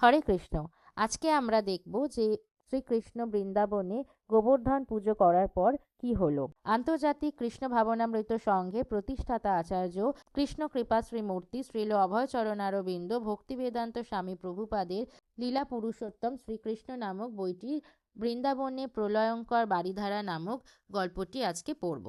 হরে কৃষ্ণ। আজকে আমরা দেখব যে শ্রীকৃষ্ণ বৃন্দাবনে গোবর্ধন পুজো করার পর কি হলো। আন্তর্জাতিক কৃষ্ণ ভাবনামৃত সংঘে প্রতিষ্ঠাতা আচার্য কৃষ্ণ কৃপা শ্রীমূর্তি শ্রীল অভয়চরণারবিন্দ ভক্তি বেদান্ত স্বামী প্রভুপাদের লীলা পুরুষোত্তম শ্রীকৃষ্ণ নামক বইটি বৃন্দাবনে প্রলয়ঙ্কর বাড়িধারা নামক গল্পটি আজকে পড়ব।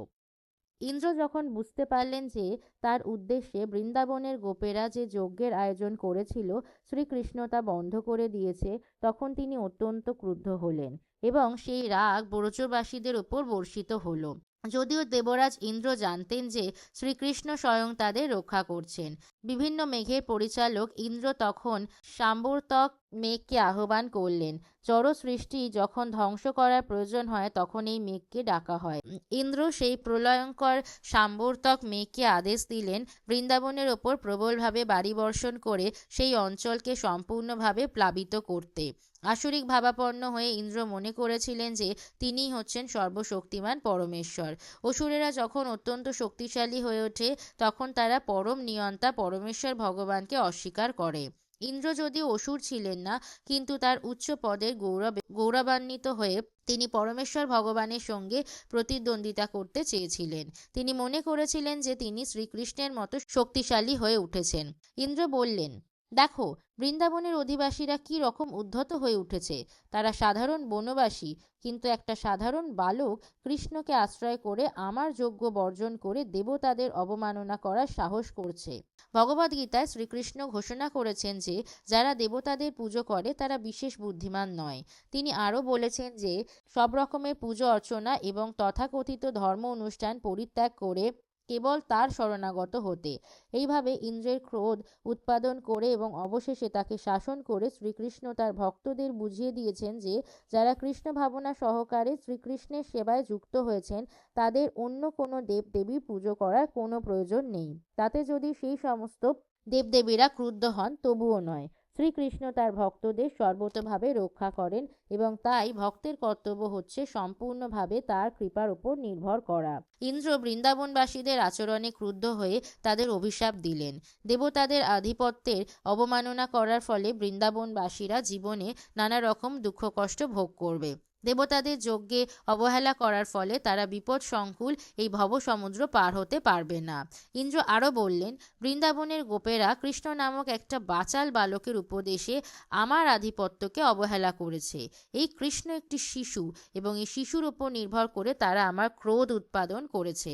ইন্দ্র যখন বুঝতে পারলেন যে তার উদ্দেশ্যে বৃন্দাবনের গোপেরা যে যজ্ঞের আয়োজন করেছিল, শ্রীকৃষ্ণ তা বন্ধ করে দিয়েছে, তখন তিনি অত্যন্ত ক্রুদ্ধ হলেন এবং সেই রাগ ব্রজবাসীদের উপর বর্ষিত হলো। যদিও দেবরাজ ইন্দ্র জানতেন যে শ্রীকৃষ্ণ স্বয়ং তাদের রক্ষা করছেন। বিভিন্ন মেঘের পরিচালক ইন্দ্র তখন সাম্বর্তক মেঘকে আহ্বান করলেন জড় সৃষ্টি যখন ধ্বংস করার প্রয়োজন হয়, তখন এই মেঘকে ডাকা হয়। ইন্দ্র সেই প্রলয়ঙ্কর সাম্বর্তক মেঘকে আদেশ দিলেন, বৃন্দাবনের ওপর প্রবলভাবে বাড়ি বর্ষণ করে সেই অঞ্চলকে সম্পূর্ণভাবে প্লাবিত করতে। আসরিক ভাবাপন্ন হয়ে ইন্দ্র মনে করেছিলেন যে, তিনিই হচ্ছেন সর্বশক্তিমান পরমেশ্বর। অসুরেরা যখন অত্যন্ত শক্তিশালী হয়ে ওঠে, তখন তারা পরম নিয়ন্তা পরমেশ্বর ভগবানকে অস্বীকার করে। ইন্দ্র যদিও অসুর ছিলেন না, কিন্তু তার উচ্চ পদে গৌরবে, গৌরবান্বিত হয়ে তিনি পরমেশ্বর ভগবানের সঙ্গে প্রতিদ্বন্দ্বিতা করতে চেয়েছিলেন। তিনি মনে করেছিলেন যে তিনি শ্রীকৃষ্ণের মতো শক্তিশালী হয়ে উঠেছেন। ইন্দ্র বললেন দেখো, বৃন্দাবনের অধিবাসীরা কি রকম উদ্ধত হয়ে উঠেছে। তারা সাধারণ বনবাসী, কিন্তু একটা সাধারণ বালক কৃষ্ণকে আশ্রয় করে আমার যোগ্য বর্জন করে দেবতাদের অবমাননা করার সাহস করছে। ভগবদ্গীতায় শ্রীকৃষ্ণ ঘোষণা করেছেন যে, যারা দেবতাদের পুজো করে, তারা বিশেষ বুদ্ধিমান নয়। তিনি আরও বলেছেন যে সব রকমের পুজো অর্চনা এবং তথাকথিত ধর্ম অনুষ্ঠান পরিত্যাগ করে কেবল তার শরণাগত হতে। এইভাবে ইন্দ্রের ক্রোধ উৎপাদন করে এবং অবশেষে তাকে শাসন করে শ্রীকৃষ্ণ তার ভক্তদের বুঝিয়ে দিয়েছেন যে, যারা কৃষ্ণ ভাবনা সহকারে শ্রীকৃষ্ণের সেবায় যুক্ত হয়েছেন, তাদের অন্য কোনো দেবদেবী পুজো করার কোনো প্রয়োজন নেই। তাতে যদি সেই সমস্ত দেবদেবীরা ক্রুদ্ধ হন, তবুও নয়। শ্রীকৃষ্ণ তার ভক্তদের সর্বতভাবে রক্ষা করেন এবং তাই ভক্তের কর্তব্য হচ্ছে সম্পূর্ণভাবে তার কৃপার উপর নির্ভর করা। ইন্দ্র বৃন্দাবনবাসীদের আচরণে ক্রুদ্ধ হয়ে তাদের অভিশাপ দিলেন। দেবতাদের আধিপত্যের অবমাননা করার ফলে বৃন্দাবনবাসীরা জীবনে নানা রকম দুঃখ কষ্ট ভোগ করবে। দেবতাদের যজ্ঞে অবহেলা করার ফলে তারা বিপদ সংকুল এই ভবসমুদ্র পার হতে পারবে না। ইন্দ্র আরও বললেন, বৃন্দাবনের গোপেরা কৃষ্ণ নামক একটা বাচাল বালকের উপদেশে আমার আধিপত্যকে অবহেলা করেছে। এই কৃষ্ণ একটি শিশু এবং এই শিশুর উপর নির্ভর করে তারা আমার ক্রোধ উৎপাদন করেছে।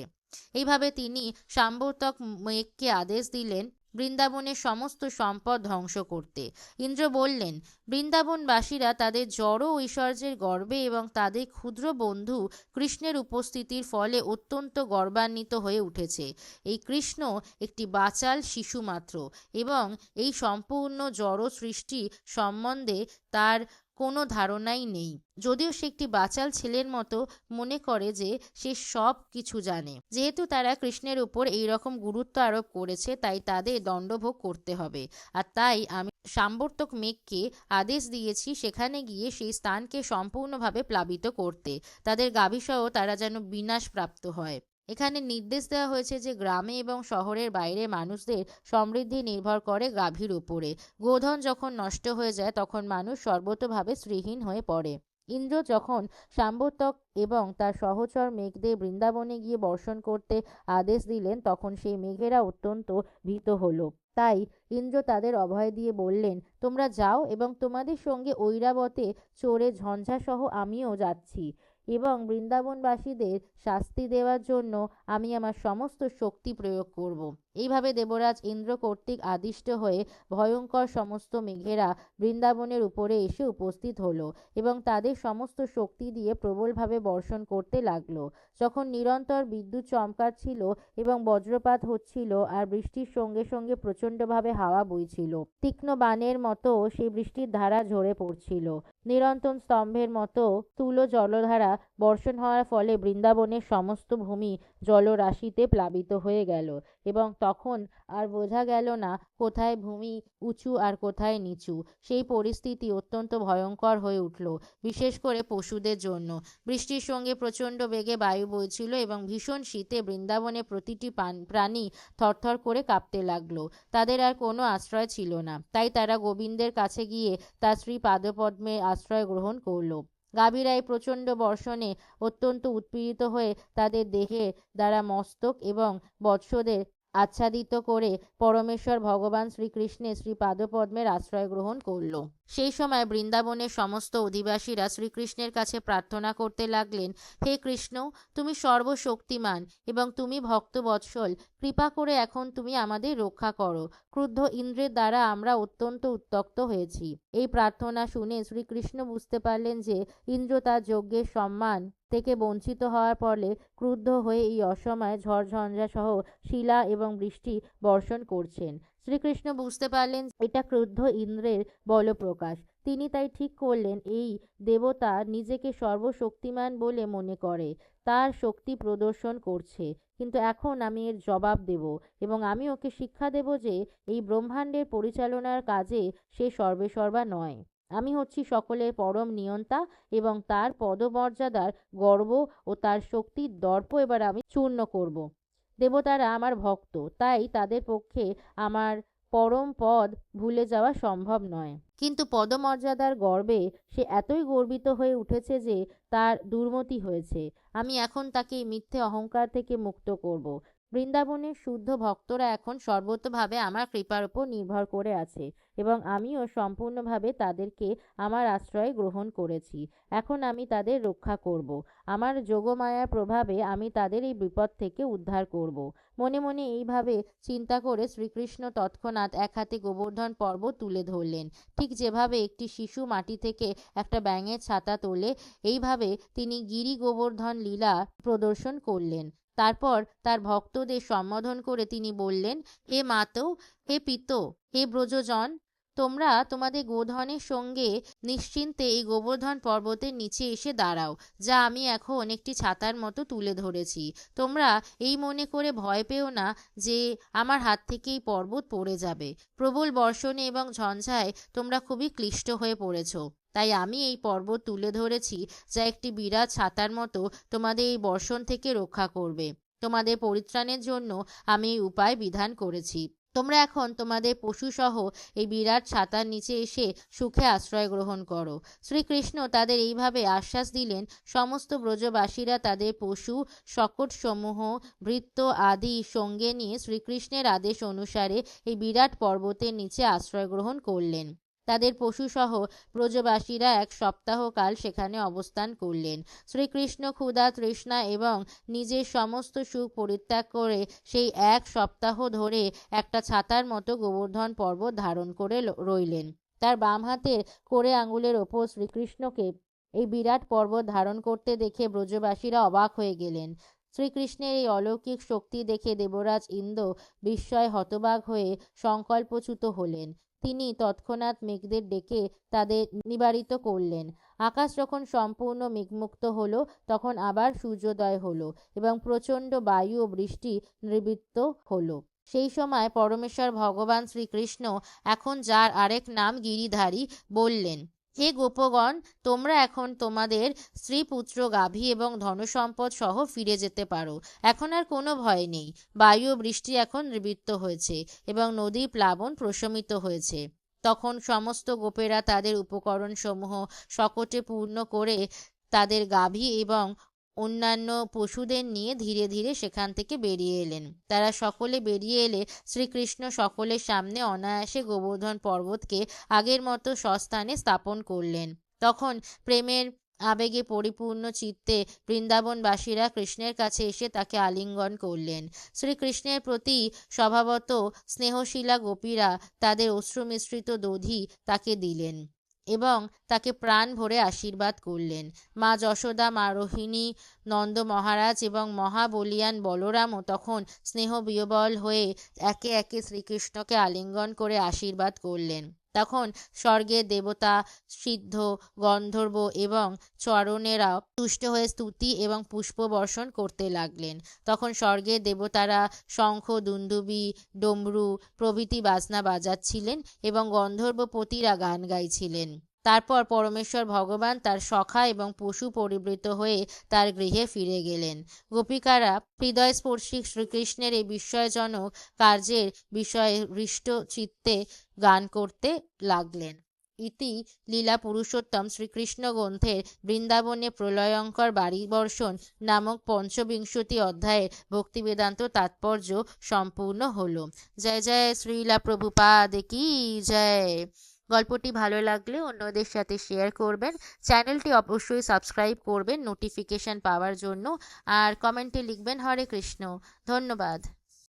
এইভাবে তিনি সাম্বর্তক মেঘকে আদেশ দিলেন বৃন্দাবনের সমস্ত সম্পদ ধ্বংস করতে। ইন্দ্র বললেন, বৃন্দাবনবাসীরা তাদের জড় ঐশ্বর্যের গর্বে এবং তাদের ক্ষুদ্র বন্ধু কৃষ্ণের উপস্থিতির ফলে অত্যন্ত গর্বান্বিত হয়ে উঠেছে। এই কৃষ্ণ একটি বাচাল শিশু মাত্র এবং এই সম্পূর্ণ জড় সৃষ্টি সম্বন্ধে তার কোনো ধারণাই নেই। যদিও সে একটি বাচাল ছেলের মতো মনে করে যে সে সব কিছু জানে। যেহেতু তারা কৃষ্ণের উপর এই রকম গুরুত্ব আরোপ করেছে, তাই তাদের দণ্ডভোগ করতে হবে। আর তাই আমি সাম্বর্তক মেঘকে আদেশ দিয়েছি সেখানে গিয়ে সেই স্থানকে সম্পূর্ণভাবে প্লাবিত করতে। তাদের গাভীসহ তারা যেন বিনাশ প্রাপ্ত হয়। এখানে নির্দেশ দেওয়া হয়েছে যে গ্রামে এবং শহরের বাইরে মানুষদের সমৃদ্ধি নির্ভর করে গাভীর উপরে। গোধন যখন নষ্ট হয়ে যায়, তখন মানুষ সর্বতভাবে শ্রীহীন হয়ে পড়ে। ইন্দ্র যখন সাম্বর্তক এবং তার সহচর মেঘদের বৃন্দাবনে গিয়ে বর্ষণ করতে আদেশ দিলেন, তখন সেই মেঘেরা অত্যন্ত ভীত হলো। তাই ইন্দ্র তাদের অভয় দিয়ে বললেন, তোমরা যাও এবং তোমাদের সঙ্গে ঐরাবতে চড়ে ঝঞ্ঝাসহ আমিও যাচ্ছি। এবং বৃন্দাবনবাসীদের শাস্তি দেওয়ার জন্য আমি আমার সমস্ত শক্তি প্রয়োগ করব। এইভাবে দেবরাজ ইন্দ্র কর্তৃক আদিষ্ট হয়ে ভয়ঙ্কর সমস্ত মেঘেরা বৃন্দাবনের উপরে এসে উপস্থিত হলো এবং তাদের সমস্ত শক্তি দিয়ে প্রবলভাবে বর্ষণ করতে লাগল। যখন নিরন্তর বিদ্যুৎ চমকাচ্ছিল এবং বজ্রপাত হচ্ছিল আর বৃষ্টির সঙ্গে সঙ্গে প্রচণ্ডভাবে হাওয়া বইছিল, তীক্ষ্ণ বানের মতো সেই বৃষ্টির ধারা ঝরে পড়ছিল। নিরন্তন স্তম্ভের মতো তুলো জলধারা বর্ষণ হওয়ার ফলে বৃন্দাবনের সমস্ত ভূমি জলরাশিতে প্লাবিত হয়ে গেল এবং তখন আর বোঝা গেল না কোথায় ভূমি উঁচু আর কোথায় নিচু। সেই পরিস্থিতি অত্যন্ত ভয়ঙ্কর হয়ে উঠল, বিশেষ করে পশুদের জন্য। বৃষ্টির সঙ্গে প্রচণ্ড বেগে বায়ু বইছিল এবং ভীষণ শীতে বৃন্দাবনে প্রতিটি প্রাণী থরথর করে কাঁপতে লাগল। তাদের আর কোনো আশ্রয় ছিল না। তাই তারা গোবিন্দের কাছে গিয়ে তার শ্রী পাদপদ্মে আশ্রয় গ্রহণ করল। গাভীরাই প্রচণ্ড বর্ষণে অত্যন্ত উৎপীড়িত হয়ে তাদের দেহে দ্বারা মস্তক এবং বৎসদের আচ্ছাদিত করে পরমেশ্বর ভগবান শ্রীকৃষ্ণের শ্রীপাদপদ্মের আশ্রয় গ্রহণ করল। সেই সময় বৃন্দাবনের সমস্ত অধিবাসীরা শ্রীকৃষ্ণের কাছে প্রার্থনা করতে লাগলেন, হে কৃষ্ণ, তুমি সর্বশক্তিমান এবং তুমি ভক্তবৎসল, কৃপা করে এখন তুমি আমাদের রক্ষা করো। ক্রুদ্ধ ইন্দ্রের দ্বারা আমরা অত্যন্ত উত্তক্ত হয়েছি এই প্রার্থনা শুনে শ্রীকৃষ্ণ বুঝতে পারলেন যে ইন্দ্র তার যজ্ঞের সম্মান থেকে বঞ্চিত হওয়ার ফলে ক্রুদ্ধ হয়ে এই অসময়ে ঝড়ঝঞ্ঝা সহ শিলা এবং বৃষ্টি বর্ষণ করছেন। শ্রীকৃষ্ণ বুঝতে পারলেন এটা ক্রুদ্ধ ইন্দ্রের বলপ্রকাশ। তিনি তাই ঠিক করলেন, এই দেবতা নিজেকে সর্বশক্তিমান বলে মনে করে, তার শক্তি প্রদর্শন করছে। কিন্তু এখন আমি এর জবাব দেব এবং আমি ওকে শিক্ষা দেব যে এই ব্রহ্মাণ্ডের পরিচালনার কাজে সে সর্বেসর্বা নয়। আমি হচ্ছি সকলের পরম নিয়ন্তা এবং তার পদমর্যাদার গর্ব ও তার শক্তির দর্প এবার আমি চূর্ণ করব। দেবতারা আমার ভক্ত, তাই তাদের পক্ষে আমার পরম পদ ভুলে যাওয়া সম্ভব নয়। কিন্তু পদমর্যাদার গর্বে সে এতই গর্বিত হয়ে উঠেছে যে তার দুর্মতি হয়েছে। আমি এখন তাকে মিথ্যে অহংকার থেকে মুক্ত করব। বৃন্দাবনের শুদ্ধ ভক্তরা এখন সর্বতভাবে আমার কৃপার উপর নির্ভর করে আছে এবং আমিও সম্পূর্ণভাবে তাদেরকে আমার আশ্রয় গ্রহণ করেছি। এখন আমি তাদের রক্ষা করব। আমার যোগমায়ার প্রভাবে আমি তাদের এই বিপদ থেকে উদ্ধার করব। মনে মনে এইভাবে চিন্তা করে শ্রীকৃষ্ণ তৎক্ষণাৎ এক হাতে গোবর্ধন পর্বত তুলে ধরলেন। ঠিক যেভাবে একটি শিশু মাটি থেকে একটা ব্যাঙের ছাতা তোলে, এইভাবে তিনি গিরি গোবর্ধন লীলা প্রদর্শন করলেন। তারপর তার ভক্তদের সম্বোধন করে তিনি বললেন, হে মাতো, হে পিত, হে ব্রজজন, তোমরা তোমাদের গোধনের সঙ্গে নিশ্চিন্তে এই গোবর্ধন পর্বতের নিচে এসে দাঁড়াও, যা আমি এখন একটি ছাতার মতো তুলে ধরেছি। তোমরা এই মনে করে ভয় পেও না যে আমার হাত থেকে এই পর্বত পড়ে যাবে। প্রবল বর্ষণে এবং ঝঞ্ঝায় তোমরা খুবই ক্লিষ্ট হয়ে পড়েছো। তাই আমি এই পর্বত তুলে ধরেছি যা একটি বিরাট ছাতার মতো তোমাদের এই বর্ষণ থেকে রক্ষা করবে। তোমাদের পরিত্রাণের জন্য আমি এই উপায় বিধান করেছি। তোমরা এখন তোমাদের পশুসহ এই বিরাট ছাতার নিচে এসে সুখে আশ্রয় গ্রহণ করো। শ্রীকৃষ্ণ তাদের এইভাবে আশ্বাস দিলেন। সমস্ত ব্রজবাসীরা তাদের পশু, শকটসমূহ বৃত্ত আদি সঙ্গে নিয়ে শ্রীকৃষ্ণের আদেশ অনুসারে এই বিরাট পর্বতের নিচে আশ্রয় গ্রহণ করলেন। তাদের পশুসহ ব্রজবাসীরা এক সপ্তাহকাল সেখানে অবস্থান করলেন। শ্রীকৃষ্ণ ক্ষুধা তৃষ্ণা এবং নিজের সমস্ত সুখ পরিত্যাগ করে সেই এক সপ্তাহ ধরে একটা ছাতার মতো গোবর্ধন পর্বত ধারণ করে রইলেন। তার বাম হাতের করে আঙুলের ওপর শ্রীকৃষ্ণকে এই বিরাট পর্বত ধারণ করতে দেখে ব্রজবাসীরা অবাক হয়ে গেলেন। শ্রীকৃষ্ণের এই অলৌকিক শক্তি দেখে দেবরাজ ইন্দ্র বিস্ময় হতবাক হয়ে সংকল্পচ্যুত হলেন। তিনি তৎক্ষণাৎ মেঘদের ডেকে তাদের নিবারিত করলেন। আকাশ যখন সম্পূর্ণ মেঘমুক্ত হলো, তখন আবার সূর্যোদয় হল এবং প্রচণ্ড বায়ু ও বৃষ্টি নিবৃত্ত হল। সেই সময় পরমেশ্বর ভগবান শ্রীকৃষ্ণ এখন যার আরেক নাম গিরিধারী বললেন হে গোপগণ, তোমরা এখন তোমাদের স্ত্রী পুত্র গাভী এবং ধনসম্পদ সহ ফিরে যেতে পারো। এখন আর কোনো ভয় নেই। বায়ু বৃষ্টি এখন নিবৃত্ত হয়েছে এবং নদী প্লাবন প্রশমিত হয়েছে। তখন সমস্ত গোপেরা তাদের উপকরণসমূহ শকটে পূর্ণ করে তাদের গাভী এবং অন্যান্য পশুদের নিয়ে ধীরে ধীরে সেখান থেকে বেরিয়ে এলেন। তারা সকলে বেরিয়ে এলে শ্রীকৃষ্ণ সকলের সামনে অনায়াসে গোবর্ধন পর্বতকে আগের মতো সস্থানে স্থাপন করলেন। তখন প্রেমের আবেগে পরিপূর্ণ চিত্তে বৃন্দাবনবাসীরা কৃষ্ণের কাছে এসে তাকে আলিঙ্গন করলেন। শ্রীকৃষ্ণের প্রতি স্বভাবত স্নেহশীলা গোপীরা তাদের অশ্রুমিশ্রিত দধি তাকে দিলেন। এবং তাকে প্রাণ ভরে আশীর্বাদ করলেন। মা যশোদা, মা রোহিণী, নন্দ মহারাজ এবং মহাবলিয়ান বলরামও তখন স্নেহ বিয়বল হয়ে একে একে শ্রীকৃষ্ণকে আলিঙ্গন করে আশীর্বাদ করলেন। তখন স্বর্গের দেবতা, সিদ্ধ, গন্ধর্ব এবং চরণেরা তুষ্ট হয়ে স্তুতি এবং পুষ্প বর্ষণ করতে লাগলেন। তখন স্বর্গের দেবতারা শঙ্খ, দুন্দুবি, ডমরু প্রভৃতি বাজনা বাজাচ্ছিলেন এবং গন্ধর্বপতিরা গান গাইছিলেন। তারপর পরমেশ্বর ভগবান তার সখা এবং পশু পরিবৃত হয়ে তার গৃহে ফিরে গেলেন। গোপিকারা হৃদয়স্পর্শী শ্রীকৃষ্ণের এই বিস্ময়জনক কার্যের বিষয়ে হৃষ্ট চিত্তে গান করতে লাগলেন। ইতি লীলা পুরুষোত্তম শ্রীকৃষ্ণ গ্রন্থের বৃন্দাবনে প্রলয়ঙ্কর বাড়িবর্ষণ নামক পঞ্চবিংশতি অধ্যায়ের ভক্তিবেদান্ত তাৎপর্য সম্পূর্ণ হল। জয় জয়, শ্রীলা প্রভুপাদ কি জয়। গল্পটি ভালো লাগলে অন্যদের সাথে শেয়ার করবেন। চ্যানেলটি অবশ্যই সাবস্ক্রাইব করবেন নোটিফিকেশান পাওয়ার জন্য। আর কমেন্টে লিখবেন হরে কৃষ্ণ। ধন্যবাদ।